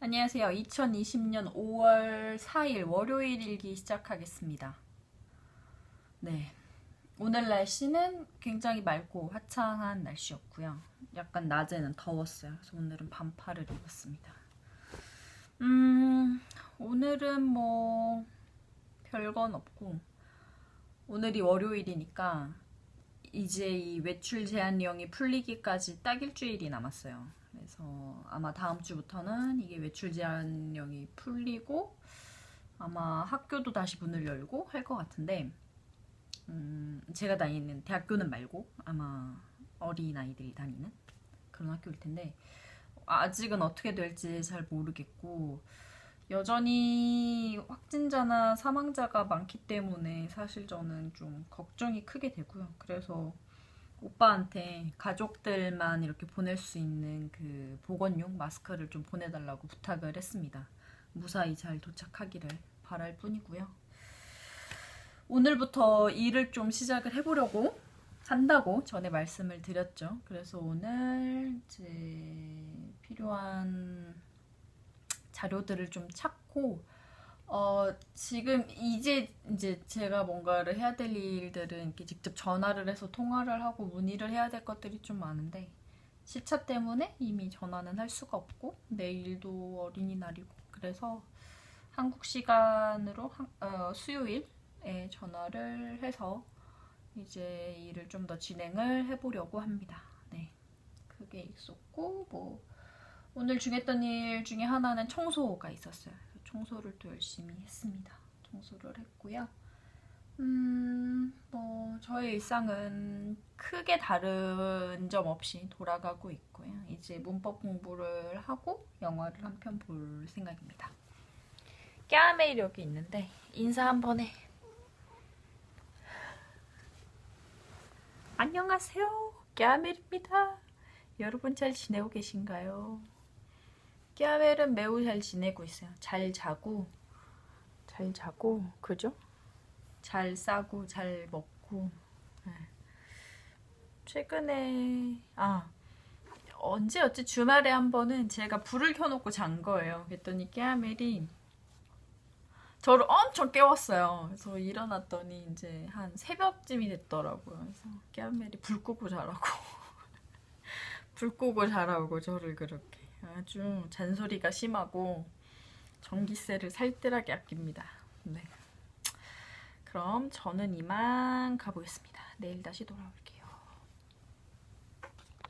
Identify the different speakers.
Speaker 1: 안녕하세요. 2020년 5월 4일 월요일 일기 시작하겠습니다. 네. 오늘 날씨는 굉장히 맑고 화창한 날씨였고요. 약간 낮에는 더웠어요. 그래서 오늘은 반팔을 입었습니다. 음, 오늘은 뭐 별건 없고 오늘이 월요일이니까 이제 이 외출 제한령이 풀리기까지 딱 일주일이 남았어요. 그래서 아마 다음 주부터는 이게 외출 제한령이 풀리고 아마 학교도 다시 문을 열고 할 것 같은데 음, 제가 다니는 대학교는 말고 아마 어린 아이들이 다니는 그런 학교일 텐데 아직은 어떻게 될지 잘 모르겠고 여전히 확진자나 사망자가 많기 때문에 사실 저는 좀 걱정이 크게 되고요. 그래서 오빠한테 가족들만 이렇게 보낼 수 있는 그 보건용 마스크를 좀 보내달라고 부탁을 했습니다. 무사히 잘 도착하기를 바랄 뿐이고요. 오늘부터 일을 좀 시작을 해보려고 한다고 전에 말씀을 드렸죠. 그래서 오늘 이제 필요한 자료들을 좀 찾고 어 지금 이제 이제 제가 뭔가를 해야 될 일들은 이렇게 직접 전화를 해서 통화를 하고 문의를 해야 될 것들이 좀 많은데 시차 때문에 이미 전화는 할 수가 없고 내일도 어린이날이고 그래서 한국 시간으로 한- 어, 수요일에 전화를 해서 이제 일을 좀 더 진행을 해보려고 합니다. 네, 그게 있었고 뭐 오늘 중했던 일 중에 하나는 청소가 있었어요. 청소를 또 열심히 했습니다. 청소를 했고요. 음, 뭐 저의 일상은 크게 다른 점 없이 돌아가고 있고요. 이제 문법 공부를 하고 영화를 한 편 볼 생각입니다. 깨아메일 여기 있는데 인사 한 번 해. 안녕하세요. 깨아멜입니다. 여러분 잘 지내고 계신가요? 깨아멜은 매우 잘 지내고 있어요. 잘 자고, 잘 자고, 그죠? 잘 싸고, 잘 먹고. 네. 최근에, 아, 언제였지? 주말에 한 번은 제가 불을 켜놓고 잔 거예요. 그랬더니 깨아멜이 저를 엄청 깨웠어요. 그래서 일어났더니 이제 한 새벽쯤이 됐더라고요. 그래서 깨아멜이 불 끄고 자라고. 불 끄고 자라고 저를 그렇게. 아주 잔소리가 심하고 전기세를 살뜰하게 아낍니다. 네. 그럼 저는 이만 가보겠습니다. 내일 다시 돌아올게요.